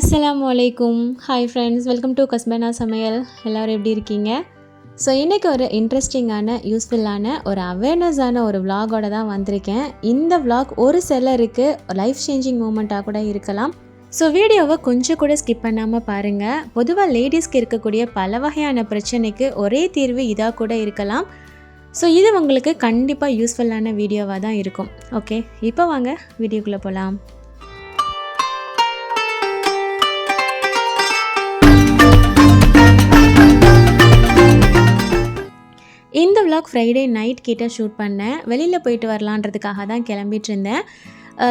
அஸ்லாம் வலைக்கும் hi friends welcome to Kaspana சமையல் எல்லோரும் எப்படி இருக்கீங்க? ஸோ இன்றைக்கி ஒரு இன்ட்ரெஸ்டிங்கான யூஸ்ஃபுல்லான ஒரு அவேர்னஸான ஒரு vlog-ஓட தான் வந்திருக்கேன். இந்த vlog ஒரு சிலருக்கு லைஃப் சேஞ்சிங் மூமெண்ட்டாக கூட இருக்கலாம். ஸோ வீடியோவை கொஞ்சம் கூட ஸ்கிப் பண்ணாமல் பாருங்கள் பொதுவாக லேடிஸ்க்கு இருக்கக்கூடிய பல வகையான பிரச்சனைக்கு ஒரே தீர்வு இதாக கூட இருக்கலாம். ஸோ இது உங்களுக்கு கண்டிப்பாக யூஸ்ஃபுல்லான வீடியோவாக தான் இருக்கும். ஓகே இப்போ வாங்க வீடியோக்குள்ளே போகலாம் இந்த ஃப்ரைடே நைட் கிட்டே ஷூட் பண்ணேன். வெளியில் போயிட்டு வரலான்றதுக்காக தான் கிளம்பிட்டு இருந்தேன்.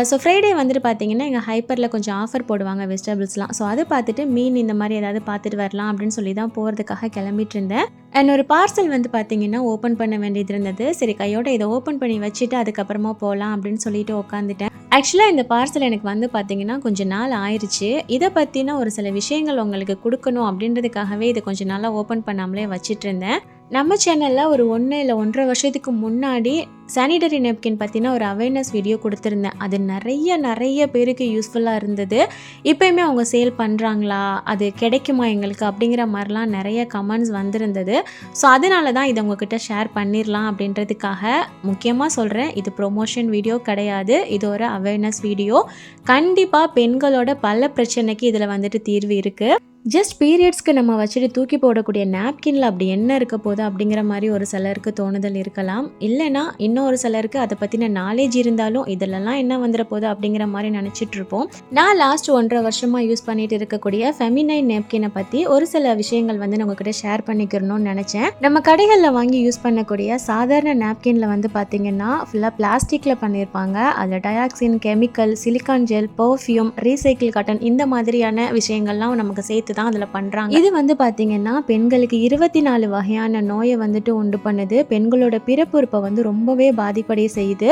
ஸோ ஃப்ரைடே வந்துட்டு பார்த்தீங்கன்னா எங்கள் ஹைப்பரில் கொஞ்சம் ஆஃபர் போடுவாங்க வெஜிடபிள்ஸ்லாம் ஸோ அதை பார்த்துட்டு மீன் இந்த மாதிரி ஏதாவது பார்த்துட்டு வரலாம் அப்படின்னு சொல்லி தான் போகிறதுக்காக கிளம்பிட்டு இருந்தேன். அண்ட் ஒரு பார்சல் வந்து பார்த்தீங்கன்னா ஓப்பன் பண்ண வேண்டியது இருந்தது. சரி கையோட இதை ஓப்பன் பண்ணி வச்சுட்டு அதுக்கப்புறமா போகலாம் அப்படின்னு சொல்லிட்டு உட்காந்துட்டேன் ஆக்சுவலாக இந்த பார்சல் எனக்கு வந்து பார்த்தீங்கன்னா கொஞ்சம் நாள் ஆயிடுச்சு இதை பற்றின ஒரு சில விஷயங்கள் உங்களுக்கு கொடுக்கணும் அப்படின்றதுக்காகவே இதை கொஞ்சம் நாளாக ஓப்பன் பண்ணாமலே வச்சுட்டு இருந்தேன். நம்ம சேனலில் ஒரு ஒன்று இல்லை ஒன்றரை வருஷத்துக்கு முன்னாடி சானிடரி நெப்கின் பற்றின ஒரு அவேர்னஸ் வீடியோ கொடுத்துருந்தேன். அது நிறைய நிறைய பேருக்கு யூஸ்ஃபுல்லாக இருந்தது. இப்போயுமே அவங்க சேல் பண்ணுறாங்களா அது கிடைக்குமா எங்களுக்கு? அப்படிங்கிற மாதிரிலாம் நிறைய கமெண்ட்ஸ் வந்திருந்தது. ஸோ அதனால தான் இதை உங்ககிட்ட ஷேர் பண்ணிடலாம் அப்படின்றதுக்காக முக்கியமாக சொல்கிறேன் இது ப்ரொமோஷன் வீடியோ கிடையாது இது ஒரு அவேர்னஸ் வீடியோ கண்டிப்பாக பெண்களோட பல பிரச்சனைக்கு இதில் வந்துட்டு தீர்வு இருக்குது ஜஸ்ட் பீரியட்ஸ்க்கு நம்ம வச்சுட்டு தூக்கி போடக்கூடிய நாப்கினில் அப்படி என்ன இருக்க போகுது அப்படிங்கிற மாதிரி ஒரு சிலருக்கு தோணுதல் இருக்கலாம். இல்லைன்னா இன்னும் ஒரு சிலருக்கு அதை பற்றின நாலேஜ் இருந்தாலும் இதிலலாம் என்ன வந்துட போகுது அப்படிங்கிற மாதிரி நினச்சிட்டு இருப்போம். நான் லாஸ்ட் ஒன்றரை வருஷமாக யூஸ் பண்ணிட்டு இருக்கக்கூடிய ஃபெமினைன் நேப்கினை பற்றி ஒரு சில விஷயங்கள் வந்து நான் உங்ககிட்ட ஷேர் பண்ணிக்கிறணும்னு நினச்சேன். நம்ம கடைகளில் வாங்கி யூஸ் பண்ணக்கூடிய சாதாரண நாப்கினில் வந்து பார்த்தீங்கன்னா ஃபுல்லாக பிளாஸ்டிக்கில் பண்ணியிருப்பாங்க அதில் dioxin chemical silicone gel perfume recycle cotton இந்த மாதிரியான விஷயங்கள்லாம் நமக்கு சேர்த்து தான் அதில் பண்ணுறாங்க இது வந்து பார்த்தீங்கன்னா பெண்களுக்கு இருபத்தி நாலு வகையான நோயை வந்துட்டு உண்டு பண்ணுது. பெண்களோட பிறப்புறுப்பை வந்து ரொம்பவே பாதிப்படைய செய்யுது.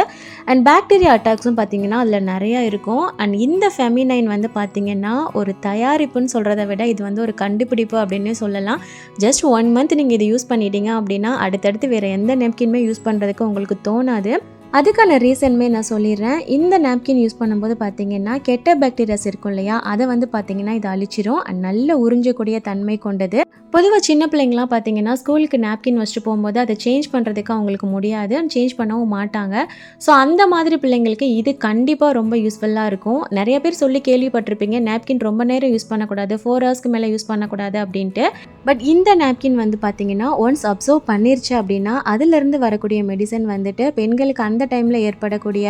அண்ட் பாக்டீரியா அட்டாக்ஸும் பார்த்தீங்கன்னா அதில் நிறையா இருக்கும். அண்ட் இந்த ஃபெமினைன் வந்து பார்த்தீங்கன்னா ஒரு தயாரிப்புன்னு சொல்கிறத விட இது வந்து ஒரு கண்டுபிடிப்பு அப்படின்னே சொல்லலாம். ஜஸ்ட் ஒன் மந்த் நீங்கள் இதை யூஸ் பண்ணிட்டீங்க அப்படின்னா அடுத்தடுத்து வேறு எந்த நெப்கின்மே யூஸ் பண்ணுறதுக்கு உங்களுக்கு தோணாது. அதுக்கான ரீசனுமே நான் சொல்லிடுறேன். இந்த நாப்கின் யூஸ் பண்ணும்போது பார்த்தீங்கன்னா கெட்ட பாக்டீரியாஸ் இருக்கும் இல்லையா? அதை வந்து பார்த்தீங்கன்னா இது அழிச்சிரும். நல்ல உறிஞ்சக்கூடிய தன்மை கொண்டது. பொதுவாக சின்ன பிள்ளைங்களாம் பார்த்தீங்கன்னா ஸ்கூலுக்கு நாப்கின் வச்சுட்டு போகும்போது அதை சேஞ்ச் பண்ணுறதுக்கு அவங்களுக்கு முடியாது. அண்ட் சேஞ்ச் பண்ணவும் மாட்டாங்க. ஸோ அந்த மாதிரி பிள்ளைங்களுக்கு இது கண்டிப்பாக ரொம்ப யூஸ்ஃபுல்லாக இருக்கும். நிறைய பேர் சொல்லி கேள்விப்பட்டிருப்பீங்க நாப்கின் ரொம்ப நேரம் யூஸ் பண்ணக்கூடாது ஃபோர் ஹவர்ஸ்க்கு மேலே யூஸ் பண்ணக்கூடாது அப்படின்ட்டு. பட் இந்த நாப்கின் வந்து பார்த்தீங்கன்னா ஒன்ஸ் அப்சர்வ் பண்ணிருச்சு அப்படின்னா அதுலேருந்து வரக்கூடிய மெடிசன் வந்துட்டு பெண்களுக்கு அந்த டைமில் ஏற்படக்கூடிய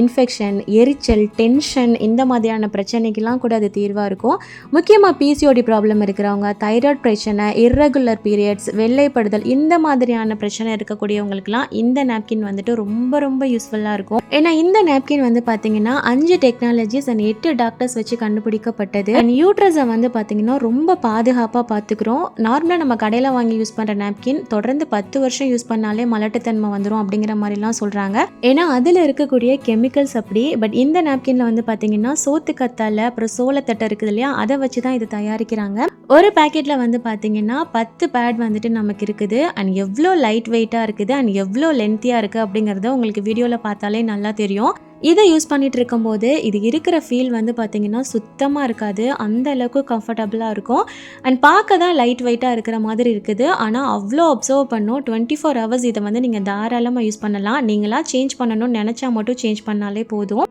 இன்ஃபெக்ஷன் எரிச்சல் டென்ஷன் இந்த மாதிரியான பிரச்சனைக்கெல்லாம் கூட அது தீர்வாக இருக்கும். முக்கியமாக பிசிஓடி ப்ராப்ளம் இருக்கிறவங்க தைராய்டு பிரச்சனை இர்ரெகுலர் பீரியட்ஸ் வெள்ளைப்படுதல் இந்த மாதிரியான பிரச்சனை இருக்கக்கூடியவங்களுக்குலாம் இந்த நாப்கின் வந்துட்டு ரொம்ப ரொம்ப யூஸ்ஃபுல்லாக இருக்கும். ஏன்னா இந்த நாப்கின் வந்து பார்த்தீங்கன்னா அஞ்சு டெக்னாலஜிஸ் அண்ட் எட்டு டாக்டர்ஸ் வச்சு கண்டுபிடிக்கப்பட்டது. அண்ட் யூட்ரஸை வந்து பார்த்தீங்கன்னா ரொம்ப பாதுகாப்பாக பார்த்துக்கிறோம் நார்மலாக நம்ம கடையில் வாங்கி யூஸ் பண்ணுற நாப்கின் தொடர்ந்து பத்து வருஷம் யூஸ் பண்ணாலே மலட்டுத்தன்மை வந்துடும் அப்படிங்கிற மாதிரிலாம் சொல்கிறாங்க ஏன்னா அதில் இருக்கக்கூடிய கெமிக்கல்ஸ் அப்படி பட் இந்த நாப்கினில் வந்து பார்த்தீங்கன்னா சோத்து கத்தால அப்புறம் சோளத்தட்டை இருக்குது இல்லையா அதை வச்சு தான் இது தயாரிக்கிறாங்க. ஒரு பேக்கெட்டில் வந்து பார்த்தீங்கன்னா பத்து பேட் வந்துட்டு நமக்கு இருக்குது. அண்ட் எவ்வளோ லைட் வெயிட்டாக இருக்குது அண்ட் எவ்வளோ லென்த்தியாக இருக்குது அப்படிங்கிறத உங்களுக்கு வீடியோவில் பார்த்தாலே நல்லா தெரியும். இதை யூஸ் பண்ணிட்டு இருக்கும்போது இது இருக்கிற ஃபீல் வந்து பார்த்தீங்கன்னா சுத்தமாக இருக்காது. அந்த அளவுக்கு கம்ஃபர்டபுளாக இருக்கும். அண்ட் பார்க்க தான் லைட் வெயிட்டாக இருக்கிற மாதிரி இருக்குது. ஆனால் அவ்வளோ அப்சர்வ் பண்ணும். டுவெண்ட்டி ஃபோர் ஹவர்ஸ் இதை வந்து நீங்கள் தாராளமாக யூஸ் பண்ணலாம். நீங்களாக சேஞ்ச் பண்ணணும்னு நினச்சா மட்டும் சேஞ்ச் பண்ணாலே போதும்.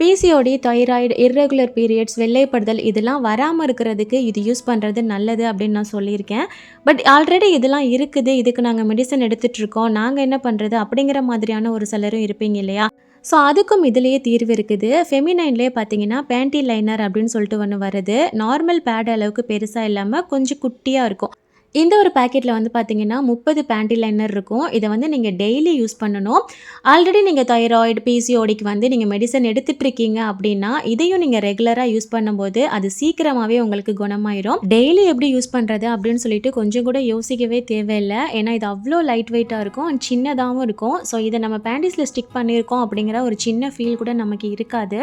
பிசிஓடி தைராய்டு இர்ரெகுலர் பீரியட்ஸ் வெள்ளைப்படுதல் இதெல்லாம் வராமல் இருக்கிறதுக்கு இது யூஸ் பண்ணுறது நல்லது அப்படின்னு நான் சொல்லியிருக்கேன். பட் ஆல்ரெடி இதெல்லாம் இருக்குது. இதுக்கு நாங்கள் மெடிசன் எடுத்துகிட்ருக்கோம் நாங்கள் என்ன பண்ணுறது அப்படிங்கிற மாதிரியான ஒரு சிலரும் இருப்பீங்க இல்லையா? ஸோ அதுக்கும் இதுலேயே தீர்வு இருக்குது. ஃபெமினைன்லேயே பார்த்தீங்கன்னா பேண்டி லைனர் அப்படின்னு சொல்லிட்டு ஒன்று வருது. நார்மல் பேட் அளவுக்கு பெருசாக இல்லாமல் கொஞ்சம் குட்டியாக இருக்கும். இந்த ஒரு பேக்கெட்டில் வந்து பார்த்தீங்கன்னா முப்பது பேண்டி லைனர் இருக்கும். இதை வந்து நீங்கள் டெய்லி யூஸ் பண்ணணும். ஆல்ரெடி நீங்கள் தைராய்டு பிசிஓடிக்கு வந்து நீங்கள் மெடிசன் எடுத்துகிட்ருக்கீங்க அப்படின்னா இதையும் நீங்கள் ரெகுலராக யூஸ் பண்ணும்போது அது சீக்கிரமாகவே உங்களுக்கு குணமாயிரும். டெய்லி எப்படி யூஸ் பண்ணுறது அப்படின்னு சொல்லிட்டு கொஞ்சம் கூட யோசிக்கவே தேவையில்லை. ஏன்னா இது அவ்வளோ லைட் வெயிட்டாக இருக்கும். அண்ட் சின்னதாகவும் இருக்கும். ஸோ இதை நம்ம பேண்டிஸில் ஸ்டிக் பண்ணியிருக்கோம் அப்படிங்கிற ஒரு சின்ன ஃபீல் கூட நமக்கு இருக்காது.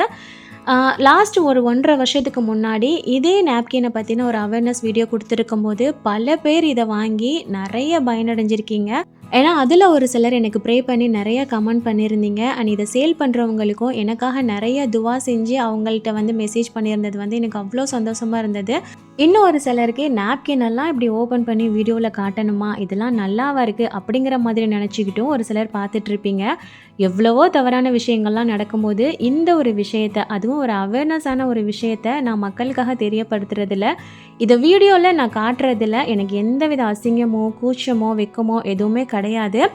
லாஸ்ட் ஒரு ஒன்றரை வருஷத்துக்கு முன்னாடி இதே நாப்கினை பற்றின ஒரு அவேர்னஸ் வீடியோ கொடுத்துருக்கும் போது பல பேர் இதை வாங்கி நிறைய பயனடைஞ்சிருக்கீங்க. ஏன்னா அதில் ஒரு சிலர் எனக்கு ப்ரே பண்ணி நிறைய கமெண்ட் பண்ணியிருந்தீங்க. அண்ட் இதை சேல் பண்ணுறவங்களுக்கும் எனக்காக நிறைய துவா செஞ்சு அவங்கள்ட்ட வந்து மெசேஜ் பண்ணியிருந்தது வந்து எனக்கு அவ்வளோ சந்தோஷமாக இருந்தது. இன்னும் ஒரு சிலருக்கு நாப்கின் எல்லாம் இப்படி ஓப்பன் பண்ணி வீடியோவில் காட்டணுமா? இதெல்லாம் நல்லாவா இருக்குது அப்படிங்கிற மாதிரி நினச்சிக்கிட்டும் ஒரு சிலர் பார்த்துட்ருப்பீங்க எவ்வளவோ தவறான விஷயங்கள்லாம் நடக்கும்போது இந்த ஒரு விஷயத்த அதுவும் ஒரு அவேர்னஸான ஒரு விஷயத்த நான் மக்களுக்காக தெரியப்படுத்துறதில்ல. இதை வீடியோவில் நான் காட்டுறதில்ல. எனக்கு எந்தவித அசிங்கமோ கூச்சமோ வெக்கமோ எதுவுமே கிடையாது.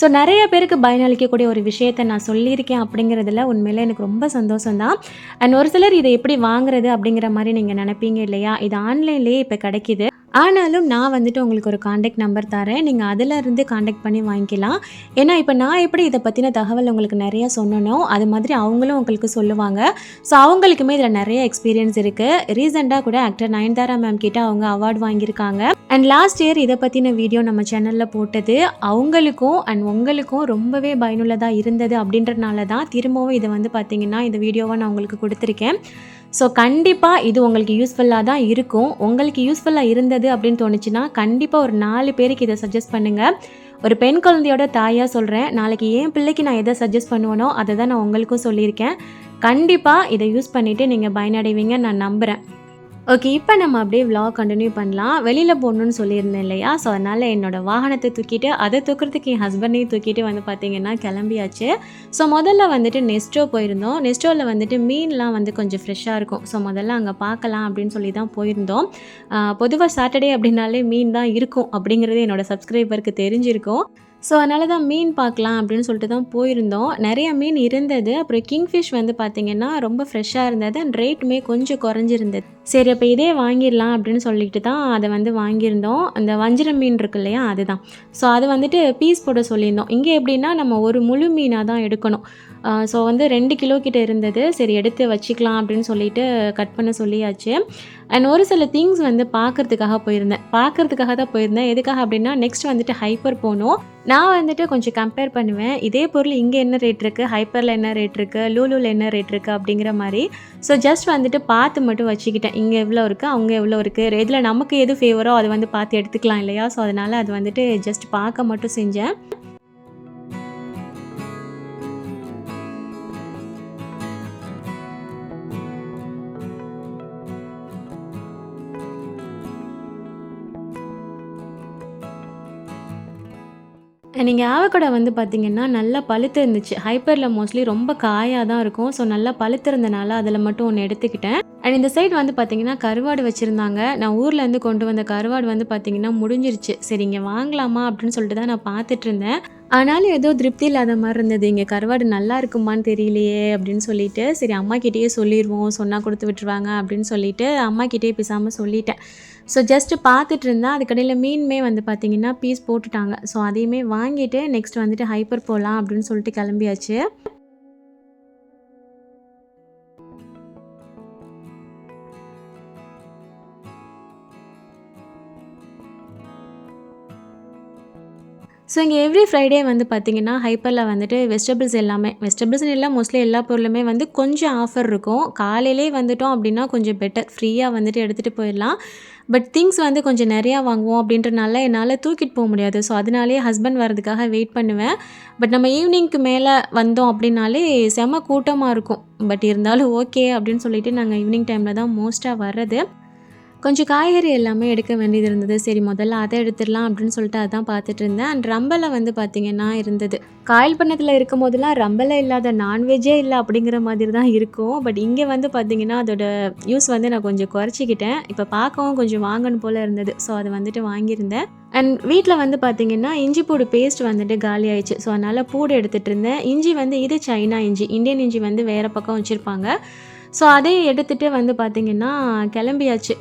ஸோ நிறைய பேருக்கு பயனளிக்கக்கூடிய ஒரு விஷயத்த நான் சொல்லியிருக்கேன் அப்படிங்கிறதுல உண்மையில் எனக்கு ரொம்ப சந்தோஷம்தான். அண்ட் ஒரு சிலர் இதை எப்படி வாங்குறது அப்படிங்கிற மாதிரி நீங்கள் நினைப்பீங்க இல்லையா? இது ஆன்லைன்லேயே இப்போ கிடைக்கிது. ஆனாலும் நான் வந்துட்டு உங்களுக்கு ஒரு காண்டாக்ட் நம்பர் தரேன். நீங்கள் அதில் இருந்து காண்டாக்ட் பண்ணி வாங்கிக்கலாம். ஏன்னா இப்போ நான் எப்படி இதை பற்றின தகவல் உங்களுக்கு நிறையா சொன்னனோ அது மாதிரி அவங்களும் உங்களுக்கு சொல்லுவாங்க. ஸோ அவங்களுக்குமே இதில் நிறைய எக்ஸ்பீரியன்ஸ் இருக்குது ரீசெண்டாக கூட ஆக்டர் நயன்தாரா மேம் கிட்ட அவங்க அவார்ட் வாங்கியிருக்காங்க. அண்ட் லாஸ்ட் இயர் இதை பற்றின வீடியோ நம்ம சேனலில் போட்டது அவங்களுக்கும் அண்ட் உங்களுக்கும் ரொம்பவே பயனுள்ளதாக இருந்தது அப்படின்றனால தான் திரும்பவும் இதை வந்து பார்த்தீங்கன்னா இந்த வீடியோவை நான் உங்களுக்கு கொடுத்துருக்கேன். ஸோ கண்டிப்பாக இது உங்களுக்கு யூஸ்ஃபுல்லாக தான் இருக்கும். உங்களுக்கு யூஸ்ஃபுல்லாக இருந்தது அப்படின்னு தோணுச்சுன்னா கண்டிப்பாக ஒரு நாலு பேருக்கு இதை சஜஸ்ட் பண்ணுங்கள் ஒரு பெண் குழந்தையோட தாயாக சொல்கிறேன் நாளைக்கு என் பிள்ளைக்கு நான் எதை சஜஸ்ட் பண்ணுவேனோ அதை தான் நான் உங்களுக்கும் சொல்லியிருக்கேன். கண்டிப்பாக இதை யூஸ் பண்ணிவிட்டு நீங்கள் பயனடைவீங்க நான் நம்புகிறேன் ஓகே இப்போ நம்ம அப்படியே விலாக் கண்டினியூ பண்ணலாம். வெளியில் போகணுன்னு சொல்லியிருந்தேன் இல்லையா? ஸோ அதனால் என்னோடய வாகனத்தை தூக்கிட்டு அதை தூக்கிறதுக்கு என் ஹஸ்பண்டையும் தூக்கிட்டு வந்து பார்த்தீங்கன்னா கிளம்பியாச்சு. ஸோ முதல்ல வந்துட்டு நெஸ்டோ போயிருந்தோம். நெஸ்டோவில் வந்துட்டு மீன்லாம் வந்து கொஞ்சம் ஃப்ரெஷ்ஷாக இருக்கும். ஸோ முதல்ல அங்கே பார்க்கலாம் அப்படின்னு சொல்லி தான் போயிருந்தோம் பொதுவாக சாட்டர்டே அப்படின்னாலே மீன் தான் இருக்கும் அப்படிங்கிறது என்னோடய சப்ஸ்கிரைபருக்கு தெரிஞ்சிருக்கும். ஸோ அதனால தான் மீன் பார்க்கலாம் அப்படின்னு சொல்லிட்டு தான் போயிருந்தோம். நிறைய மீன் இருந்தது. அப்புறம் கிங்ஃபிஷ் வந்து பார்த்திங்கன்னா ரொம்ப ஃப்ரெஷ்ஷாக இருந்தது. அண்ட் ரேட்டுமே கொஞ்சம் குறைஞ்சிருந்தது. சரி அப்போ இதே வாங்கிடலாம் அப்படின்னு சொல்லிட்டு தான் அதை வந்து வாங்கியிருந்தோம். அந்த வஞ்சிரம் மீன் இருக்கு இல்லையா அதுதான். ஸோ அது வந்துட்டு பீஸ் போட சொல்லியிருந்தோம். இங்கே எப்படின்னா நம்ம ஒரு முழு மீனாக தான் எடுக்கணும். ஸோ வந்து ரெண்டு கிலோ கிட்ட இருந்தது. சரி எடுத்து வச்சுக்கலாம் அப்படின்னு சொல்லிட்டு கட் பண்ண சொல்லியாச்சு. அண்ட் ஒரு சில திங்ஸ் வந்து பார்க்கறதுக்காக போயிருந்தேன். பார்க்கறதுக்காக தான் போயிருந்தேன். எதுக்காக அப்படின்னா நெக்ஸ்ட் வந்துட்டு ஹைப்பர் போகணும். நான் வந்துட்டு கொஞ்சம் கம்பேர் பண்ணுவேன். இதே பொருள் இங்கே என்ன ரேட் இருக்குது ஹைப்பரில் என்ன ரேட் இருக்குது லூலூவில் என்ன ரேட் இருக்குது அப்படிங்கிற மாதிரி. ஸோ ஜஸ்ட் வந்துட்டு பார்த்து மட்டும் வச்சுக்கிட்டேன். இங்கே எவ்வளோ இருக்குது அவங்க எவ்வளோ இருக்குது இதில் நமக்கு எது ஃபேவரோ அதை வந்து பார்த்து எடுத்துக்கலாம் இல்லையா? ஸோ அதனால் அது வந்துட்டு ஜஸ்ட் பார்க்க மட்டும் செஞ்சேன். நீங்கள் ஆவக்கடை வந்து பார்த்தீங்கன்னா நல்லா பழுத்து இருந்துச்சு. ஹைப்பரில் மோஸ்ட்லி ரொம்ப காயாக தான் இருக்கும். ஸோ நல்லா பழுத்திருந்தனால அதில் மட்டும் ஒன்று எடுத்துக்கிட்டேன். அண்ட் இந்த சைடு வந்து பார்த்தீங்கன்னா கருவாடு வச்சுருந்தாங்க. நான் ஊர்லேருந்து கொண்டு வந்த கருவாடு வந்து பார்த்தீங்கன்னா முடிஞ்சிருச்சு. சரி இங்கே வாங்கலாமா அப்படின்னு சொல்லிட்டு தான் நான் பார்த்துட்டு இருந்தேன். ஆனாலும் ஏதோ திருப்தி இல்லாத மாதிரி இருந்தது. இங்கே கருவாடு நல்லா இருக்குமான்னு தெரியலையே அப்படின்னு சொல்லிட்டு சரி அம்மா கிட்டேயே சொல்லிடுவோம் சொன்னால் கொடுத்து விட்டுருவாங்க அப்படின்னு சொல்லிட்டு அம்மா கிட்டேயே பேசாமல் சொல்லிட்டேன். ஸோ ஜஸ்ட்டு பார்த்துட்டு இருந்தால் அதுக்கடையில் மீனுமே வந்து பார்த்தீங்கன்னா பீஸ் போட்டுட்டாங்க. ஸோ அதையுமே வாங்கிட்டு நெக்ஸ்ட் வந்துட்டு ஹைப்பர் போகலாம் அப்படின்னு சொல்லிட்டு கிளம்பியாச்சு. ஸோ இங்கே எவ்ரி ஃப்ரைடே வந்து பார்த்தீங்கன்னா ஹைப்பரில் வந்துட்டு வெஜிடபிள்ஸ் எல்லாமே வெஜிடபிள்ஸ்னு இல்லை மோஸ்ட்லி எல்லா பொருளுமே வந்து கொஞ்சம் ஆஃபர் இருக்கும். காலையிலே வந்துட்டோம் அப்படின்னா கொஞ்சம் பெட்டர் ஃப்ரீயாக வந்துட்டு எடுத்துகிட்டு போயிடலாம். பட் திங்ஸ் வந்து கொஞ்சம் நிறையா வாங்குவோம் அப்படின்றனால என்னால் தூக்கிட்டு போக முடியாது. ஸோ அதனாலேயே ஹஸ்பண்ட் வரதுக்காக வெயிட் பண்ணுவேன். பட் நம்ம ஈவினிங்க்கு மேலே வந்தோம் அப்படின்னாலே செம கூட்டமாக இருக்கும். பட் இருந்தாலும் ஓகே அப்படின்னு சொல்லிட்டு நாங்கள் ஈவினிங் டைமில் தான் மோஸ்ட்டாக வர்றது. கொஞ்சம் காய்கறி எல்லாமே எடுக்க வேண்டியது இருந்தது. சரி முதல்ல அதை எடுத்துடலாம் அப்படின்னு சொல்லிட்டு அதான் பார்த்துட்டு இருந்தேன். அண்ட் ரம்பலை வந்து பார்த்திங்கன்னா இருந்தது. காயல் பண்ணத்தில் இருக்கும் போதெல்லாம் ரம்பலை இல்லாத நான்வெஜ்ஜே இல்லை அப்படிங்கிற மாதிரி தான் இருக்கும். பட் இங்கே வந்து பார்த்திங்கன்னா அதோட யூஸ் வந்து நான் கொஞ்சம் குறைச்சிக்கிட்டேன். இப்போ பார்க்கவும் கொஞ்சம் வாங்கணும் போல் இருந்தது. ஸோ அதை வந்துட்டு வாங்கியிருந்தேன். அண்ட் வீட்டில் வந்து பார்த்திங்கன்னா இஞ்சி பூடு பேஸ்ட் வந்துட்டு காலி ஆயிடுச்சு. ஸோ அதனால் பூடு எடுத்துகிட்டு இருந்தேன். இஞ்சி வந்து இது சைனா இஞ்சி. இந்தியன் இஞ்சி வந்து வேறு பக்கம் வச்சுருப்பாங்க. ஸோ அதே எடுத்துகிட்டு வந்து பார்த்திங்கன்னா கிளம்பியாச்சு.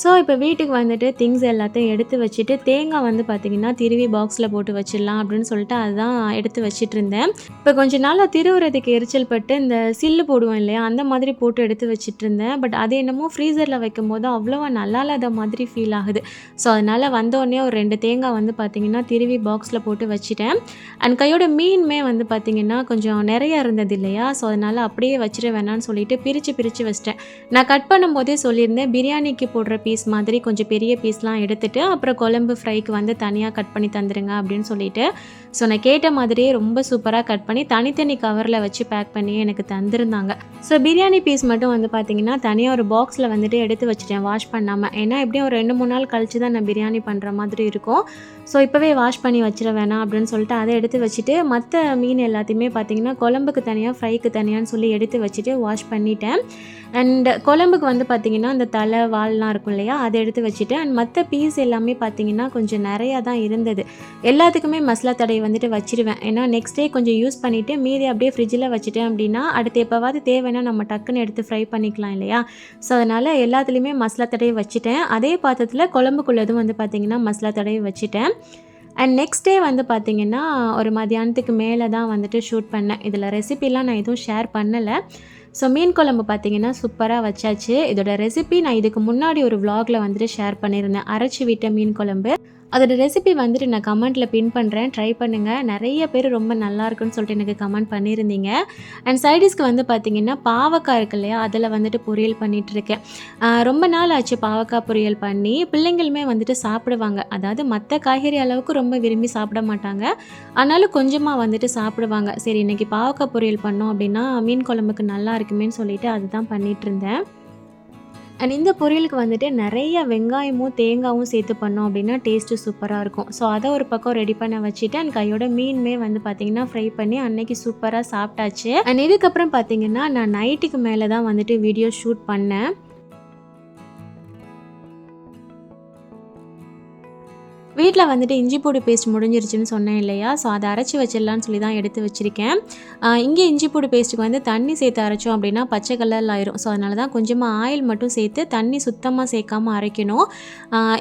ஸோ இப்போ வீட்டுக்கு வந்துட்டு திங்ஸ் எல்லாத்தையும் எடுத்து வச்சுட்டு தேங்காய் வந்து பார்த்திங்கன்னா திருவி பாக்ஸில் போட்டு வச்சிடலாம் அப்படின்னு சொல்லிட்டு அதுதான் எடுத்து வச்சுட்டு இருந்தேன். இப்போ கொஞ்ச நாளாக திருவுறதுக்கு எரிச்சல் பட்டு இந்த சில்லு போடுவோம் இல்லையா அந்த மாதிரி போட்டு எடுத்து வச்சுட்டு இருந்தேன். பட் அது என்னமோ ஃப்ரீசரில் வைக்கும் போது அவ்வளோவா நல்லா இல்லாத மாதிரி ஃபீல் ஆகுது. ஸோ அதனால் வந்தோடனே ஒரு ரெண்டு தேங்காய் வந்து பார்த்திங்கன்னா திருவி பாக்ஸில் போட்டு வச்சுட்டேன். அண்ட் கையோட மீனுமே வந்து பார்த்திங்கன்னா கொஞ்சம் நிறைய இருந்தது இல்லையா ஸோ அதனால் அப்படியே வச்சிட வேணான்னு சொல்லிட்டு பிரித்து பிரித்து வச்சிட்டேன். நான் கட் பண்ணும்போதே சொல்லியிருந்தேன் பிரியாணிக்கு போடுற பீஸ் மாதிரி கொஞ்சம் பெரிய பீஸ்லாம் எடுத்துட்டு அப்புறம் குழம்பு ஃப்ரைக்கு வந்து தனியாக கட் பண்ணி தந்துடுங்க அப்படின்னு சொல்லிட்டு ஸோ நான் கேட்ட மாதிரியே ரொம்ப சூப்பராக கட் பண்ணி தனித்தனி கவரில் வச்சு பேக் பண்ணி எனக்கு தந்திருந்தாங்க. ஸோ பிரியாணி பீஸ் மட்டும் வந்து பார்த்திங்கன்னா தனியாக ஒரு பாக்ஸில் வந்துட்டு எடுத்து வச்சுட்டேன் வாஷ் பண்ணாமல் ஏன்னா எப்படியும் ஒரு ரெண்டு மூணு நாள் கழிச்சு தான் நான் பிரியாணி பண்ணுற மாதிரி இருக்கும். ஸோ இப்போவே வாஷ் பண்ணி வச்சிட வேணாம் அப்படின்னு சொல்லிட்டு அதை எடுத்து வச்சுட்டு மற்ற மீன் எல்லாத்தையுமே பார்த்திங்கன்னா குழம்புக்கு தனியாக ஃப்ரைக்கு தனியான்னு சொல்லி எடுத்து வச்சுட்டு வாஷ் பண்ணிட்டேன். அண்ட் குழம்புக்கு வந்து பார்த்திங்கன்னா அந்த தலை வால்லாம் இருக்கும் இல்லையா அதை எடுத்து வச்சுட்டு அண்ட் மற்ற பீஸ் எல்லாமே பார்த்திங்கன்னா கொஞ்சம் நிறையா தான் இருந்தது. எல்லாத்துக்குமே மசாலா தடவை வந்துட்டு வச்சிருவேன். ஏன்னா நெக்ஸ்ட் டே கொஞ்சம் யூஸ் பண்ணிவிட்டு மீதி அப்படியே ஃப்ரிட்ஜில் வச்சுட்டேன் அப்படின்னா அடுத்து எப்போவாது தேவைன்னா நம்ம டக்குன்னு எடுத்து ஃப்ரை பண்ணிக்கலாம் இல்லையா? ஸோ அதனால் எல்லாத்துலேயுமே மசாலா தடவை வச்சுட்டேன். அதே பாத்திரத்தில் குழம்புக்குள்ளதும் வந்து பார்த்திங்கன்னா மசாலா தடவை வச்சுட்டேன். அண்ட் நெக்ஸ்ட் டே வந்து பார்த்திங்கன்னா ஒரு மதியானத்துக்கு மேலே தான் வந்துட்டு ஷூட் பண்ணேன். இதில் ரெசிபிலாம் நான் எதுவும் ஷேர் பண்ணலை. ஸோ மீன் குழம்பு பார்த்தீங்கன்னா சூப்பராக வச்சாச்சு. இதோட ரெசிபி நான் இதுக்கு முன்னாடி ஒரு வ்ளாகில் வந்துட்டு ஷேர் பண்ணியிருந்தேன். அரைச்சி விட்ட மீன் குழம்பு. அதோட ரெசிபி வந்துட்டு நான் கமெண்ட்டில் பின் பண்ணுறேன் ட்ரை பண்ணுங்கள் நிறைய பேர் ரொம்ப நல்லா இருக்குன்னு சொல்லிட்டு எனக்கு கமெண்ட் பண்ணியிருந்தீங்க. அண்ட் சைடிஸ்க்கு வந்து பார்த்தீங்கன்னா பாவக்காய் இருக்கு இல்லையா? அதில் வந்துட்டு பொரியல் பண்ணிகிட்ருக்கேன் ரொம்ப நாள் ஆச்சு பாவக்காய் பொரியல் பண்ணி. பிள்ளைங்களுமே வந்துட்டு சாப்பிடுவாங்க. அதாவது மற்ற காய்கறி அளவுக்கு ரொம்ப விரும்பி சாப்பிட மாட்டாங்க. ஆனாலும் கொஞ்சமாக வந்துட்டு சாப்பிடுவாங்க. சரி இன்றைக்கி பாவக்காய் பொரியல் பண்ணோம் அப்படின்னா மீன் குழம்புக்கு நல்லா இருக்குமேன்னு சொல்லிட்டு அதுதான் பண்ணிகிட்ருந்தேன் இருந்தேன். அண்ட் இந்த பொரியலுக்கு வந்துட்டு நிறைய வெங்காயமும் தேங்காயும் சேர்த்து பண்ணோம் அப்படின்னா டேஸ்ட்டு சூப்பராக இருக்கும். ஸோ அதை ஒரு பக்கம் ரெடி பண்ண வச்சுட்டு அண்ட் கையோட மீனுமே வந்து பார்த்திங்கன்னா ஃப்ரை பண்ணி அன்னைக்கு சூப்பராக சாப்பிட்டாச்சு. அண்ட் இதுக்கப்புறம் பார்த்தீங்கன்னா நான் நைட்டுக்கு மேலே தான் வந்துட்டு வீடியோ ஷூட் பண்ணேன். வீட்டில் வந்துட்டு இஞ்சி பூடி பேஸ்ட் முடிஞ்சிருச்சுன்னு சொன்னேன் இல்லையா? ஸோ அதை அரைச்சி வச்சிடலான்னு சொல்லி தான் எடுத்து வச்சுருக்கேன். இங்கே இஞ்சி பூடி பேஸ்ட்டுக்கு வந்து தண்ணி சேர்த்து அரைச்சோம் அப்படின்னா பச்சை கலரில் ஆயிரும். ஸோ அதனால தான் கொஞ்சமாக ஆயில் மட்டும் சேர்த்து தண்ணி சுத்தமாக சேர்க்காமல் அரைக்கணும்.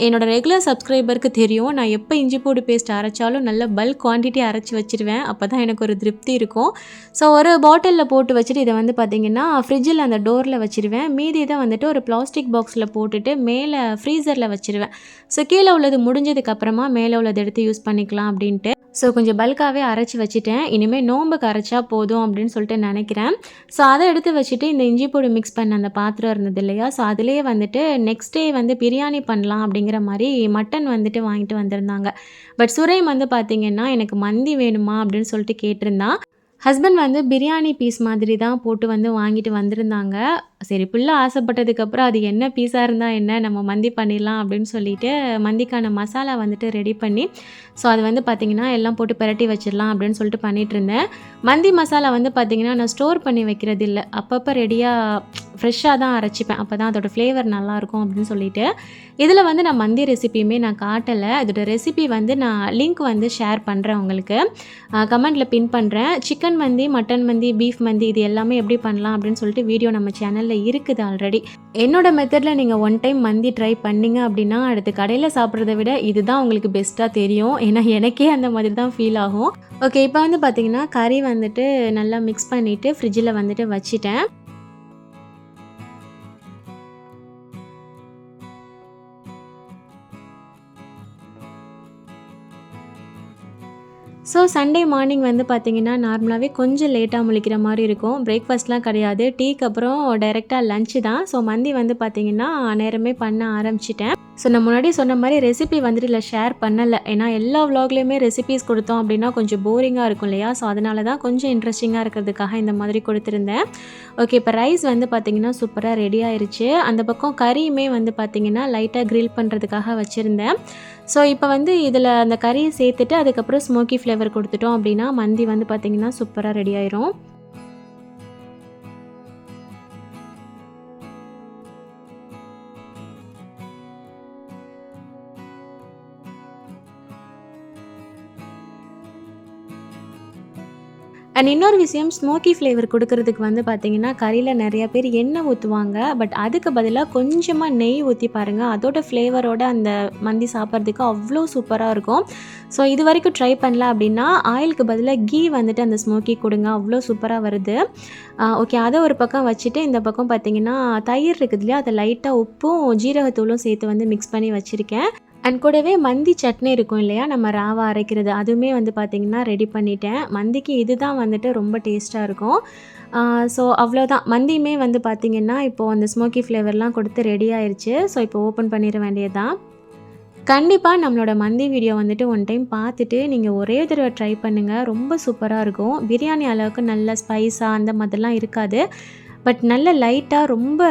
என்னோடய ரெகுலர் சப்ஸ்கிரைபருக்கு தெரியும். நான் எப்போ இஞ்சி பூடி பேஸ்ட் அரைச்சாலும் நல்ல பல்க் குவான்டிட்டி அரைச்சி வச்சிருவேன். அப்போ தான் எனக்கு ஒரு திருப்தி இருக்கும். ஸோ ஒரு பாட்டிலில் போட்டு வச்சுட்டு இதை வந்து பார்த்திங்கன்னா ஃப்ரிட்ஜில் அந்த டோரில் வச்சுருவேன். மீதி இதை வந்துட்டு ஒரு பிளாஸ்டிக் பாக்ஸில் போட்டுட்டு மேலே ஃப்ரீசரில் வச்சுருவேன். ஸோ கீழே உள்ளது முடிஞ்சதுக்கு அப்புறமா மேலே உள்ளது எடுத்து யூஸ் பண்ணிக்கலாம் அப்படின்ட்டு. ஸோ கொஞ்சம் பல்காகவே அரைச்சி வச்சுட்டேன். இனிமேல் நோம்புக்கு அரைச்சா போதும் அப்படின்னு சொல்லிட்டு நினைக்கிறேன். ஸோ அதை எடுத்து வச்சுட்டு இந்த இஞ்சி பொடி மிக்ஸ் பண்ண அந்த பாத்திரம் இருந்தது இல்லையா? ஸோ அதுலேயே வந்துட்டு நெக்ஸ்ட் டே வந்து பிரியாணி பண்ணலாம் அப்படிங்கிற மாதிரி மட்டன் வந்துட்டு வாங்கிட்டு வந்திருந்தாங்க. பட் சுரேம் வந்து பார்த்திங்கன்னா எனக்கு மந்தி வேணுமா அப்படின்னு சொல்லிட்டு கேட்டிருந்தான் ஹஸ்பண்ட் வந்து பிரியாணி பீஸ் மாதிரி தான் போட்டு வந்து வாங்கிட்டு வந்திருந்தாங்க. சரி பிள்ளை ஆசைப்பட்டதுக்கப்புறம் அது என்ன பீஸாக இருந்தால் என்ன நம்ம மந்தி பண்ணிடலாம் அப்படின்னு சொல்லிட்டு மந்திக்கான மசாலா வந்துட்டு ரெடி பண்ணி ஸோ அது வந்து பார்த்திங்கன்னா எல்லாம் போட்டு பிரட்டி வச்சிடலாம் அப்படின்னு சொல்லிட்டு பண்ணிகிட்டு இருந்தேன். மந்தி மசாலா வந்து பார்த்திங்கன்னா நான் ஸ்டோர் பண்ணி வைக்கிறது இல்லை. அப்பப்போ ரெடியாக ஃப்ரெஷ்ஷாக தான் அரைச்சிப்பேன். அப்போ தான் அதோடய ஃப்ளேவர் நல்லாயிருக்கும் அப்படின்னு சொல்லிட்டு. இதில் வந்து நான் மந்தி ரெசிபியுமே நான் காட்டலை. அதோட ரெசிபி வந்து நான் லிங்க் வந்து ஷேர் பண்ணுறேன் உங்களுக்கு. கமெண்ட்டில் பின் பண்ணுறேன் சிக்கன் மந்தி மட்டன் மந்தி பீஃப் மந்தி இது எல்லாமே எப்படி பண்ணலாம் அப்படின்னு சொல்லிட்டு வீடியோ நம்ம சேனலில் இருக்குது ஆல்ரெடி என்னோட மெத்தடில் நீங்கள் ஒன் டைம் மந்தி ட்ரை பண்ணீங்க அப்படின்னா அடுத்து கடையில் சாப்பிட்றத விட இதுதான் உங்களுக்கு பெஸ்ட்டாக தெரியும். ஏன்னா எனக்கே அந்த மாதிரி தான் ஃபீல் ஆகும். ஓகே இப்போ வந்து பார்த்தீங்கன்னா கறி வந்துட்டு நல்லா மிக்ஸ் பண்ணிவிட்டு ஃப்ரிட்ஜில் வந்துட்டு வச்சுட்டேன். ஸோ சண்டே மார்னிங் வந்து பார்த்தீங்கன்னா நார்மலாகவே கொஞ்சம் லேட்டாக முழிக்கிற மாதிரி இருக்கும். பிரேக்ஃபாஸ்ட்லாம் கிடையாது. டீக்கு அப்புறம் டைரெக்டாக லஞ்சு தான். ஸோ மந்தி வந்து பார்த்தீங்கன்னா நேரமே பண்ண ஆரம்பிச்சிட்டேன். ஸோ நான் முன்னாடி சொன்ன மாதிரி ரெசிபி வந்துட்டு இல்லை ஷேர் பண்ணலை. ஏன்னா எல்லா விலாக்லேயுமே ரெசிபிஸ் கொடுத்தோம் அப்படின்னா கொஞ்சம் போரிங்காக இருக்கும் இல்லையா? ஸோ அதனால தான் கொஞ்சம் இன்ட்ரெஸ்டிங்காக இருக்கிறதுக்காக இந்த மாதிரி கொடுத்துருந்தேன். ஓகே இப்போ ரைஸ் வந்து பார்த்தீங்கன்னா சூப்பராக ரெடி ஆயிடுச்சு அந்த பக்கம் கறியுமே வந்து பார்த்திங்கன்னா லைட்டாக க்ரில் பண்ணுறதுக்காக வச்சுருந்தேன். ஸோ இப்போ வந்து இதில் அந்த கறியை சேர்த்துட்டு அதுக்கப்புறம் ஸ்மோக்கி ஃப்ளேவர் கொடுத்துட்டோம் அப்படின்னா மந்தி வந்து பார்த்திங்கன்னா சூப்பராக ரெடி ஆயிரும். அண்ட் இன்னொரு விஷயம் ஸ்மோக்கி ஃப்ளேவர் கொடுக்கறதுக்கு வந்து பார்த்தீங்கன்னா கறியில் நிறைய பேர் எண்ணெய் ஊற்றுவாங்க பட் அதுக்கு பதிலாக கொஞ்சமாக நெய் ஊற்றி பாருங்கள் அதோட ஃப்ளேவரோட அந்த மந்தி சாப்பிட்றதுக்கு அவ்வளோ சூப்பராக இருக்கும். ஸோ இது வரைக்கும் ட்ரை பண்ணல அப்படின்னா ஆயிலுக்கு பதிலாக கீ வந்துட்டு அந்த ஸ்மோக்கி கொடுங்க. அவ்வளோ சூப்பராக வருது. ஓகே அதை ஒரு பக்கம் வச்சுட்டு இந்த பக்கம் பார்த்தீங்கன்னா தயிர் இருக்குது இல்லையா? அதை லைட்டாக உப்பும் ஜீரகத்தூளும் சேர்த்து வந்து மிக்ஸ் பண்ணி வச்சுருக்கேன். அண்ட் கூடவே மந்தி சட்னி இருக்கும் இல்லையா? நம்ம ராவா அரைக்கிறது அதுவுமே வந்து பார்த்திங்கன்னா ரெடி பண்ணிட்டேன். மந்திக்கு இதுதான் வந்துட்டு ரொம்ப டேஸ்ட்டாக இருக்கும். ஸோ அவ்வளோதான் மந்தியுமே வந்து பார்த்திங்கன்னா இப்போது அந்த ஸ்மோக்கி ஃப்ளேவர்லாம் கொடுத்து ரெடி ஆயிடுச்சு ஸோ இப்போ ஓப்பன் பண்ணிட வேண்டியது தான் கண்டிப்பாக நம்மளோட மந்தி வீடியோ வந்துட்டு ஒன் டைம் பார்த்துட்டு நீங்கள் ஒரே தடவை ட்ரை பண்ணுங்கள் ரொம்ப சூப்பராக இருக்கும். பிரியாணி அளவுக்கு நல்ல ஸ்பைஸாக அந்த மாதிரிலாம் இருக்காது. பட் நல்ல லைட்டாக ரொம்ப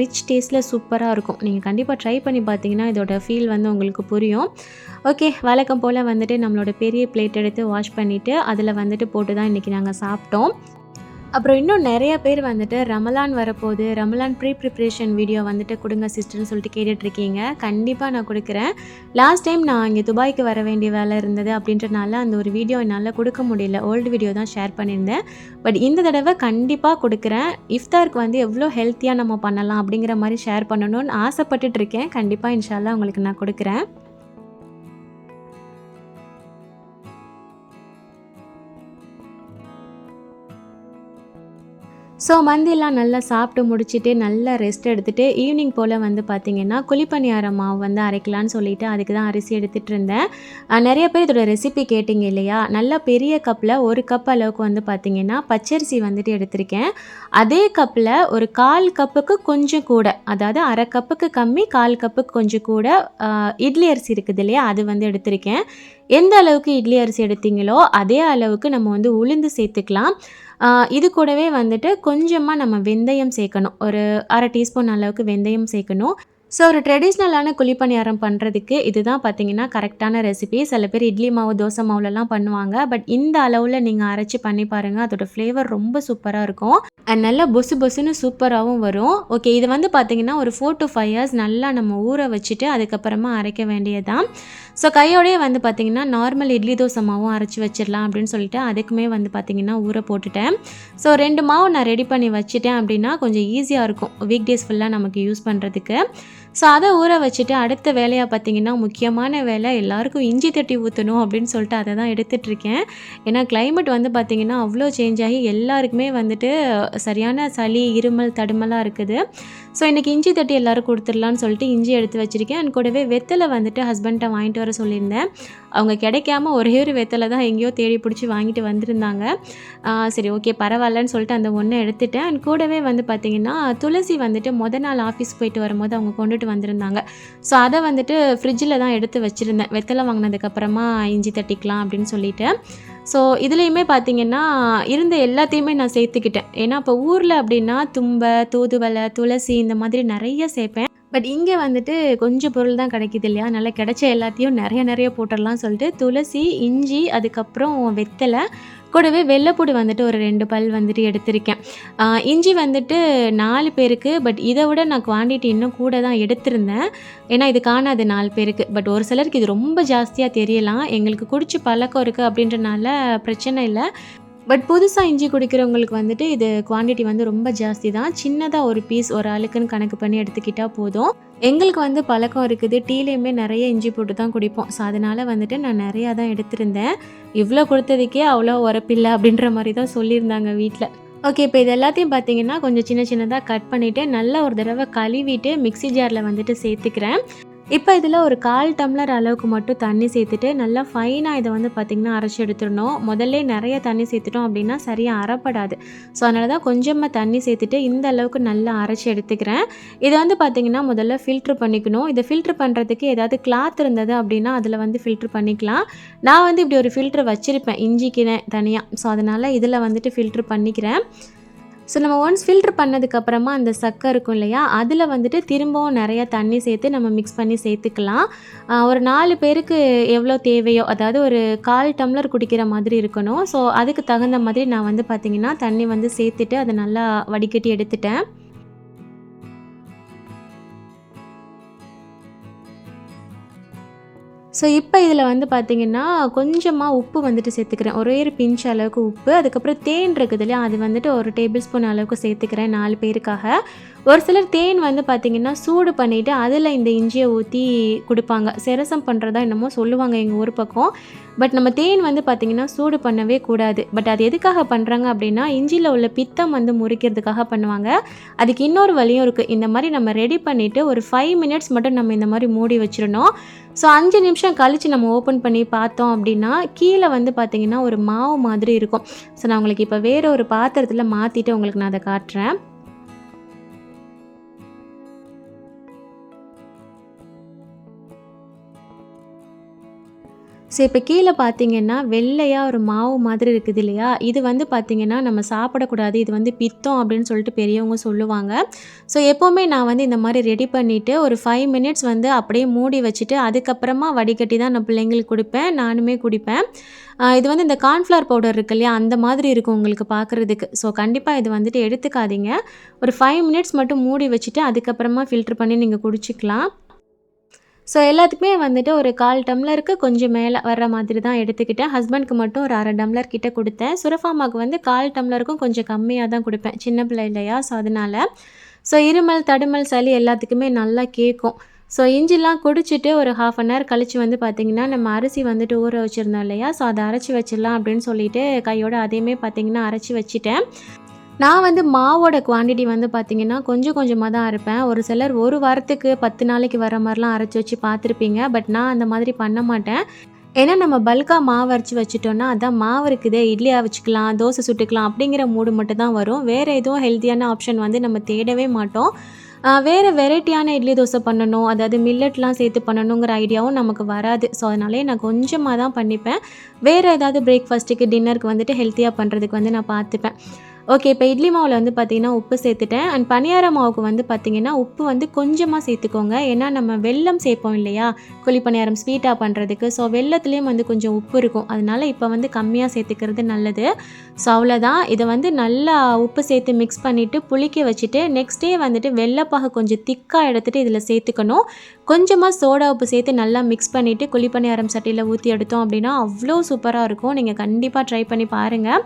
ரிச் டேஸ்ட்டில் சூப்பராக இருக்கும். நீங்கள் கண்டிப்பாக ட்ரை பண்ணி பார்த்தீங்கன்னா இதோட ஃபீல் வந்து உங்களுக்கு புரியும். ஓகே வழக்கம் போல் வந்துட்டு நம்மளோட பெரிய பிளேட் எடுத்து வாஷ் பண்ணிவிட்டு அதில் வந்துட்டு போட்டு தான் இன்றைக்கி நாங்கள் சாப்பிட்டோம். அப்புறம் இன்னும் நிறைய பேர் வந்துட்டு ரமலான் வரப்போகுது. ரமலான் ப்ரீ ப்ரிப்ரேஷன் வீடியோ வந்துட்டு கொடுங்க சிஸ்டர்னு சொல்லிட்டு கேட்டுட்ருக்கீங்க. கண்டிப்பாக நான் கொடுக்குறேன். லாஸ்ட் டைம் நான் இங்கே துபாய்க்கு வர வேண்டிய வேலை இருந்தது அப்படின்றனால அந்த ஒரு வீடியோ என்னால் கொடுக்க முடியல. ஓல்டு வீடியோ தான் ஷேர் பண்ணியிருந்தேன். பட் இந்த தடவை கண்டிப்பாக கொடுக்குறேன். இஃப்தாருக்கு வந்து எவ்வளோ ஹெல்த்தியாக நம்ம பண்ணலாம் அப்படிங்கிற மாதிரி ஷேர் பண்ணணும்னு ஆசைப்பட்டுட்டு இருக்கேன் கண்டிப்பாக இன்ஷால்லாம் உங்களுக்கு நான் கொடுக்குறேன். ஸோ மந்திலாம் நல்லா சாப்பிட்டு முடிச்சுட்டு நல்லா ரெஸ்ட் எடுத்துகிட்டு ஈவினிங் போல் வந்து பார்த்திங்கன்னா குழிப்பணியார மாவு வந்து அரைக்கலான்னு சொல்லிட்டு அதுக்கு தான் அரிசி எடுத்துகிட்டு இருந்தேன். நிறைய பேர் இதோட ரெசிபி கேட்டிங்க இல்லையா? நல்லா பெரிய கப்பில் ஒரு கப் அளவுக்கு வந்து பார்த்திங்கன்னா பச்சரிசி வந்துட்டு எடுத்திருக்கேன். அதே கப்பில் ஒரு கால் கப்புக்கு கொஞ்சம் கூட அதாவது அரை கப்புக்கு கம்மி கால் கப்புக்கு கொஞ்சம் கூட இட்லி அரிசி இருக்குது இல்லையா? அது வந்து எடுத்திருக்கேன். எந்த அளவுக்கு இட்லி அரிசி எடுத்தீங்களோ அதே அளவுக்கு நம்ம வந்து உளுந்து சேர்த்துக்கலாம். இது கூடவே வந்துட்டு கொஞ்சமாக நம்ம வெந்தயம் சேர்க்கணும். ஒரு அரை டீஸ்பூன் அளவுக்கு வெந்தயம் சேர்க்கணும். ஸோ ஒரு ட்ரெடிஷ்னலான குழிப்பணியாரம் பண்ணுறதுக்கு இதுதான் பார்த்தீங்கன்னா கரெக்டான ரெசிபி சில பேர் இட்லி மாவு தோசை மாவுலலாம் பண்ணுவாங்க. பட் இந்த அளவில் நீங்கள் அரைச்சி பண்ணி பாருங்கள் அதோட ஃப்ளேவர் ரொம்ப சூப்பராக இருக்கும். அண்ட் நல்லா பொசு பொசுன்னு சூப்பராகவும் வரும். ஓகே இது வந்து பார்த்திங்கன்னா ஒரு ஃபோர் டு ஃபைவ் இயர்ஸ் நல்லா நம்ம ஊற வச்சுட்டு அதுக்கப்புறமா அரைக்க வேண்டியதான் ஸோ கையோடய வந்து பார்த்திங்கன்னா நார்மல் இட்லி தோசை மாவும் அரைச்சி வச்சிடலாம் அப்படின்னு சொல்லிட்டு அதுக்குமே வந்து பார்த்திங்கன்னா ஊற போட்டுட்டேன். ஸோ ரெண்டு மாவு நான் ரெடி பண்ணி வச்சுட்டேன் அப்படின்னா கொஞ்சம் ஈஸியாக இருக்கும். வீக் டேஸ் ஃபுல்லாக நமக்கு யூஸ் பண்ணுறதுக்கு ஸோ அதை ஊற வச்சுட்டு அடுத்த வேலையாக பார்த்திங்கன்னா முக்கியமான வேலை எல்லாருக்கும் இஞ்சி தட்டி ஊற்றணும் அப்படின்னு சொல்லிட்டு அதை தான் எடுத்துகிட்ருக்கேன் ஏன்னா கிளைமேட் வந்து பார்த்திங்கன்னா அவ்வளோ சேஞ்ச் ஆகி எல்லாருக்குமே வந்துட்டு சரியான சளி இருமல் தடுமலாக இருக்குது. ஸோ இன்றைக்கி இஞ்சி தட்டி எல்லோரும் கொடுத்துடலான்னு சொல்லிட்டு இஞ்சி எடுத்து வச்சுருக்கேன். அண்ட் கூடவே வெத்தலை வந்துட்டு ஹஸ்பண்ட்டை வாங்கிட்டு வர சொல்லியிருந்தேன். அவங்க கிடைக்காம ஒரே ஒரு வெத்தலை தான் எங்கேயோ தேடி பிடிச்சி வாங்கிட்டு வந்திருந்தாங்க. சரி ஓகே பரவாயில்லன்னு சொல்லிட்டு அந்த ஒன்றை எடுத்துட்டேன். அண்ட் கூடவே வந்து பார்த்திங்கன்னா துளசி வந்துட்டு மொதல் நாள் ஆஃபீஸ் போயிட்டு வரும்போது அவங்க கொண்டுட்டு வந்திருந்தாங்க. ஸோ அதை வந்துட்டு ஃப்ரிட்ஜில் தான் எடுத்து வச்சுருந்தேன். வெத்தலை வாங்கினதுக்கப்புறமா இஞ்சி தட்டிக்கலாம் அப்படின்னு சொல்லிட்டு. ஸோ இதுலேயுமே பார்த்தீங்கன்னா இருந்த எல்லாத்தையுமே நான் சேர்த்துக்கிட்டேன். ஏன்னா இப்போ ஊரில் அப்படின்னா தும்பை தூதுவலை துளசி இந்த மாதிரி நிறைய சேர்ப்பேன். பட் இங்கே வந்துட்டு கொஞ்சம் பொருள் தான் கிடைக்கிது இல்லையா? நல்லா கிடைச்ச எல்லாத்தையும் நிறைய நிறைய போட்டுடலாம் சொல்லிட்டு துளசி இஞ்சி அதுக்கப்புறம் வெத்தலை கூடவே வெள்ளைப்பூடு வந்துட்டு ஒரு ரெண்டு பல் வந்துட்டு எடுத்திருக்கேன். இஞ்சி வந்துட்டு நாலு பேருக்கு பட் இதை விட நான் குவான்டிட்டி இன்னும் கூட தான் எடுத்திருந்தேன். ஏன்னா இது காணாது நாலு பேருக்கு. பட் ஒரு சிலருக்கு இது ரொம்ப ஜாஸ்தியாக தெரியலாம். எங்களுக்கு குடிச்சு பழக்கம் இருக்குது அப்படின்றனால பிரச்சனை இல்லை. பட் புதுசாக இஞ்சி குடிக்கிறவங்களுக்கு வந்துட்டு இது குவான்டிட்டி வந்து ரொம்ப ஜாஸ்தி தான். சின்னதாக ஒரு பீஸ் ஒரு ஆளுக்குன்னு கணக்கு பண்ணி எடுத்துக்கிட்டால் போதும். எங்களுக்கு வந்து பழக்கம் இருக்குது. டீலேயுமே நிறைய இஞ்சி போட்டு தான் குடிப்போம். ஸோ அதனால் வந்துட்டு நான் நிறையா தான் எடுத்திருந்தேன். இவ்வளோ கொடுத்ததுக்கே அவ்வளோ உரப்பில்லை அப்படின்ற மாதிரி தான் சொல்லியிருந்தாங்க வீட்டில் ஓகே இப்போ இது எல்லாத்தையும் பார்த்தீங்கன்னா கொஞ்சம் சின்ன சின்னதாக கட் பண்ணிவிட்டு நல்லா ஒரு தடவை கழுவிட்டு மிக்சி ஜாரில் வந்துட்டு சேர்த்துக்கிறேன். இப்போ இதில் ஒரு கால் டம்ளர் அளவுக்கு மட்டும் தண்ணி சேர்த்துட்டு நல்லா ஃபைனாக இதை வந்து பார்த்திங்கன்னா அரைச்சி எடுத்துடணும். முதல்ல நிறைய தண்ணி சேர்த்துட்டோம் அப்படின்னா சரியாக அறப்படாது. ஸோ அதனால தான் கொஞ்சமாக தண்ணி சேர்த்துட்டு இந்த அளவுக்கு நல்லா அரைச்சி எடுத்துக்கிறேன். இதை வந்து பார்த்திங்கன்னா முதல்ல ஃபில்ட்ரு பண்ணிக்கணும். இதை ஃபில்ட்ரு பண்ணுறதுக்கு ஏதாவது கிளாத் இருந்தது அப்படின்னா அதில் வந்து ஃபில்ட்ரு பண்ணிக்கலாம். நான் வந்து இப்படி ஒரு ஃபில்ட்ரு வச்சுருப்பேன். இஞ்சிக்கினேன் தனியாக ஸோ அதனால் இதில் வந்துட்டு ஃபில்ட்ரு பண்ணிக்கிறேன். ஸோ நம்ம ஒன்ஸ் ஃபில்ட்ரு பண்ணதுக்கப்புறமா அந்த சக்கை இருக்கும் இல்லையா? அதில் வந்துட்டு திரும்பவும் நிறைய தண்ணி சேர்த்து நம்ம மிக்ஸ் பண்ணி சேர்த்துக்கலாம். ஒரு நாலு பேருக்கு எவ்வளோ தேவையோ அதாவது ஒரு கால் டம்ளர் குடிக்கிற மாதிரி இருக்கணும். ஸோ அதுக்கு தகுந்த மாதிரி நான் வந்து பார்த்திங்கன்னா தண்ணி வந்து சேர்த்துட்டு அதை நல்லா வடிகட்டி எடுத்துட்டேன். ஸோ இப்போ இதில் வந்து பார்த்திங்கன்னா கொஞ்சமாக உப்பு வந்துட்டு சேர்த்துக்கிறேன். ஒரே ஒரு பிஞ்ச் அளவுக்கு உப்பு. அதுக்கப்புறம் தேன் இருக்குது இல்லையா? அது வந்துட்டு ஒரு டேபிள் ஸ்பூன் அளவுக்கு சேர்த்துக்கிறேன் நாலு பேருக்காக. ஒரு சிலர் தேன் வந்து பார்த்திங்கன்னா சூடு பண்ணிவிட்டு அதில் இந்த இஞ்சியை ஊற்றி கொடுப்பாங்க. சிரசம் பண்ணுறதா என்னமோ சொல்லுவாங்க எங்கள் ஊர் பக்கம். பட் நம்ம தேன் வந்து பார்த்திங்கன்னா சூடு பண்ணவே கூடாது. பட் அது எதுக்காக பண்ணுறாங்க அப்படின்னா இஞ்சியில் உள்ள பித்தம் வந்து முறிக்கிறதுக்காக பண்ணுவாங்க. அதுக்கு இன்னொரு வழியும் இருக்குது இந்த மாதிரி நம்ம ரெடி பண்ணிவிட்டு ஒரு ஃபைவ் மினிட்ஸ் மட்டும் நம்ம இந்த மாதிரி மூடி வச்சிடணும். ஸோ அஞ்சு நிமிஷம் கழித்து நம்ம ஓப்பன் பண்ணி பார்த்தோம் அப்படின்னா கீழே வந்து பார்த்திங்கன்னா ஒரு மாவு மாதிரி இருக்கும். ஸோ நான் உங்களுக்கு இப்போ வேறு ஒரு பாத்திரத்தில் மாற்றிட்டு உங்களுக்கு நான் அதை காட்டுறேன். ஸோ இப்போ கீழே பார்த்தீங்கன்னா வெள்ளையாக ஒரு மாவு மாதிரி இருக்குது இல்லையா? இது வந்து பார்த்திங்கன்னா நம்ம சாப்பிடக்கூடாது. இது வந்து பித்தம் அப்படின்னு சொல்லிட்டு பெரியவங்க சொல்லுவாங்க. ஸோ எப்போவுமே நான் வந்து இந்த மாதிரி ரெடி பண்ணிவிட்டு ஒரு ஃபைவ் மினிட்ஸ் வந்து அப்படியே மூடி வச்சுட்டு அதுக்கப்புறமா வடிகட்டி தான் நான் பிள்ளைங்களுக்கு கொடுப்பேன். நானுமே குடிப்பேன். இது வந்து இந்த கார்ன்ஃப்ளவர் பவுடர் இருக்கு இல்லையா? அந்த மாதிரி இருக்கும் உங்களுக்கு பார்க்குறதுக்கு ஸோ கண்டிப்பாக இது வந்துட்டு எடுத்துக்காதீங்க. ஒரு ஃபைவ் மினிட்ஸ் மட்டும் மூடி வச்சுட்டு அதுக்கப்புறமா ஃபில்ட்ரு பண்ணி நீங்கள் குடிச்சிக்கலாம். ஸோ எல்லாத்துக்குமே வந்துட்டு ஒரு கால் டம்ளருக்கு கொஞ்சம் மேலே வர்ற மாதிரி தான் எடுத்துக்கிட்டேன். ஹஸ்பண்ட்க்கு மட்டும் ஒரு அரை டம்ளர் கிட்டே கொடுத்தேன். சுரஃபாமாவுக்கு வந்து கால் டம்ளருக்கும் கொஞ்சம் கம்மியாக தான் கொடுப்பேன். சின்ன பிள்ளை இல்லையா? ஸோ அதனால். ஸோ இருமல் தடுமல் சளி எல்லாத்துக்குமே நல்லா கேட்கும். ஸோ இஞ்சிலாம் குடிச்சிட்டு ஒரு ஹாஃப் அன் ஹவர் கழித்து வந்து பார்த்திங்கன்னா நம்ம அரிசி வந்துட்டு ஊற வச்சுருந்தோம் இல்லையா? ஸோ அதை அரைச்சி வச்சிடலாம் அப்படின்னு சொல்லிட்டு கையோட அதையுமே பார்த்திங்கன்னா அரைச்சி வச்சுட்டேன். நான் வந்து மாவோட குவான்டிட்டி வந்து பார்த்திங்கன்னா கொஞ்சம் கொஞ்சமாக தான் அரைப்பேன். ஒரு சிலர் ஒரு வாரத்துக்கு பத்து நாளைக்கு வர மாதிரிலாம் அரைச்சி வச்சு பார்த்துருப்பீங்க பட் நான் அந்த மாதிரி பண்ண மாட்டேன். ஏன்னா நம்ம பல்காக மாவு அரைச்சி வச்சுட்டோன்னா அதான் மாவு இருக்குதே இட்லியாக வச்சுக்கலாம் தோசை சுட்டுக்கலாம் அப்படிங்கிற மூடு மட்டும் தான் வரும். வேறு எதுவும் ஹெல்த்தியான ஆப்ஷன் வந்து நம்ம தேடவே மாட்டோம். வேறு வெரைட்டியான இட்லி தோசை பண்ணணும் அதாவது மில்லட்லாம் சேர்த்து பண்ணணுங்கிற ஐடியாவும் நமக்கு வராது. ஸோ அதனாலே நான் கொஞ்சமாக தான் பண்ணிப்பேன். வேறு ஏதாவது பிரேக்ஃபாஸ்ட்டுக்கு டின்னருக்கு வந்துட்டு ஹெல்த்தியாக பண்ணுறதுக்கு வந்து நான் பார்த்துப்பேன் ஓகே இப்போ இட்லி மாவில் வந்து பார்த்திங்கன்னா உப்பு சேர்த்துட்டேன். அண்ட் பனியார மாவுக்கு வந்து பார்த்திங்கன்னா உப்பு வந்து கொஞ்சமாக சேர்த்துக்கோங்க. ஏன்னா நம்ம வெல்லம் சேர்ப்போம் இல்லையா? குழி பணியாரம் ஸ்வீட்டாக பண்ணுறதுக்கு ஸோ வெள்ளத்துலேயும் வந்து கொஞ்சம் உப்பு இருக்கும். அதனால் இப்போ வந்து கம்மியாக சேர்த்துக்கிறது நல்லது. ஸோ அவ்வளோதான் இதை வந்து நல்லா உப்பு சேர்த்து மிக்ஸ் பண்ணிவிட்டு புளிக்க வச்சுட்டு நெக்ஸ்ட் டே வந்துட்டு வெள்ளைப்பாக கொஞ்சம் திக்காக எடுத்துகிட்டு இதில் சேர்த்துக்கணும். கொஞ்சமாக சோடா உப்பு சேர்த்து நல்லா மிக்ஸ் பண்ணிவிட்டு குழி பணியாரம் சட்டியில் ஊற்றி எடுத்தோம் அப்படின்னா அவ்வளோ சூப்பராக இருக்கும். நீங்கள் கண்டிப்பாக ட்ரை பண்ணி பாருங்கள்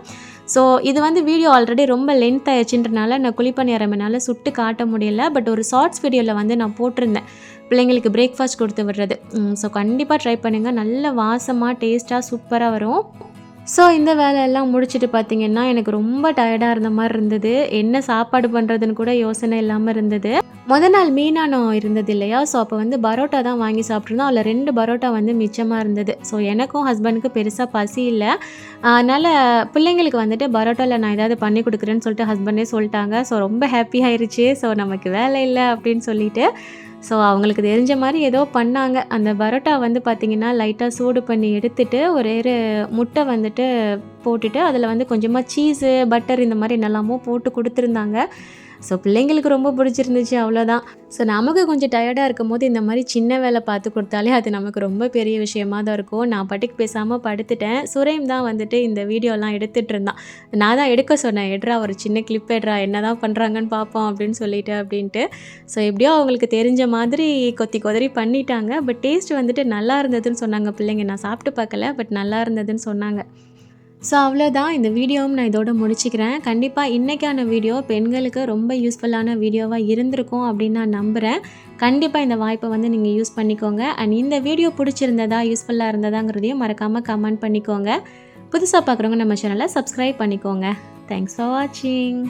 ஸோ இது வந்து வீடியோ ஆல்ரெடி ரொம்ப லென்த் ஆயிடுச்சுன்றனால நான் குழிப்பணியாரம் என்னால் சுட்டு காட்ட முடியல. பட் ஒரு ஷார்ட்ஸ் வீடியோவில் வந்து நான் போட்டிருந்தேன். பிள்ளைங்களுக்கு பிரேக்ஃபாஸ்ட் கொடுத்து விடுறது. ஸோ கண்டிப்பாக ட்ரை பண்ணுங்கள் நல்ல வாசமாக டேஸ்ட்டாக சூப்பராக வரும். ஸோ இந்த வேலையெல்லாம் முடிச்சுட்டு பார்த்தீங்கன்னா எனக்கு ரொம்ப டயர்டாக இருந்த மாதிரி இருந்தது. என்ன சாப்பாடு பண்ணுறதுன்னு கூட யோசனை இல்லாமல் இருந்தது. முத நாள் மீனானம் இருந்தது இல்லையா? ஸோ அப்போ வந்து பரோட்டா தான் வாங்கி சாப்பிட்ருந்தோம் அதில் ரெண்டு பரோட்டா வந்து மிச்சமாக இருந்தது. ஸோ எனக்கும் ஹஸ்பண்டுக்கு பெருசாக பசி இல்லை. அதனால் பிள்ளைங்களுக்கு வந்துட்டு பரோட்டாவில் நான் ஏதாவது பண்ணி கொடுக்குறேன்னு சொல்லிட்டு ஹஸ்பண்டே சொல்லிட்டாங்க. ஸோ ரொம்ப ஹாப்பி ஆயிடுச்சு ஸோ நமக்கு வேலை இல்லை அப்படின்னு சொல்லிட்டு ஸோ அவங்களுக்கு தெரிஞ்ச மாதிரி ஏதோ பண்ணாங்க. அந்த பரோட்டா வந்து பார்த்திங்கன்னா லைட்டாக சூடு பண்ணி எடுத்துட்டு ஒரே ஒரு முட்டை வந்துட்டு போட்டுட்டு அதில் வந்து கொஞ்சமாக சீஸு பட்டர் இந்த மாதிரி என்னெல்லாமோ போட்டு கொடுத்துருந்தாங்க. ஸோ பிள்ளைங்களுக்கு ரொம்ப பிடிச்சிருந்துச்சு அவ்வளோதான் ஸோ நமக்கு கொஞ்சம் டயர்டாக இருக்கும் போது இந்த மாதிரி சின்ன வேலை பார்த்து கொடுத்தாலே அது நமக்கு ரொம்ப பெரிய விஷயமாக தான் இருக்கும். நான் பட்டுக்கு பேசாமல் படுத்துட்டேன். சுரேம் தான் வந்துட்டு இந்த வீடியோலாம் எடுத்துகிட்டு இருந்தான். நான் தான் எடுக்க சொன்னேன் எடுறா ஒரு சின்ன கிளிப் எடுறா என்ன தான் பண்ணுறாங்கன்னு பார்ப்போம் அப்படின்னு சொல்லிட்டு அப்படின்ட்டு. ஸோ எப்படியோ அவங்களுக்கு தெரிஞ்ச மாதிரி கொத்தி கொதறி பண்ணிட்டாங்க. பட் டேஸ்ட் வந்துட்டு நல்லா இருந்ததுன்னு சொன்னாங்க பிள்ளைங்க. நான் சாப்பிட்டு பார்க்கல பட் நல்லா இருந்ததுன்னு சொன்னாங்க. ஸோ அவ்வளோதான் இந்த வீடியோவும் நான் இதோட முடிச்சுக்கிறேன். கண்டிப்பாக இன்றைக்கான வீடியோ பெண்களுக்கு ரொம்ப யூஸ்ஃபுல்லான வீடியோவாக இருந்திருக்கும் அப்படின்னு நான் நம்புகிறேன் கண்டிப்பாக இந்த வாய்ப்பை வந்து நீங்கள் யூஸ் பண்ணிக்கோங்க. அண்ட் இந்த வீடியோ பிடிச்சிருந்ததா யூஸ்ஃபுல்லாக இருந்ததாங்கிறதையும் மறக்காமல் கமெண்ட் பண்ணிக்கோங்க. புதுசாக பார்க்குறவங்க நம்ம சேனலை சப்ஸ்கிரைப் பண்ணிக்கோங்க. தேங்க்ஸ் ஃபார் வாட்சிங்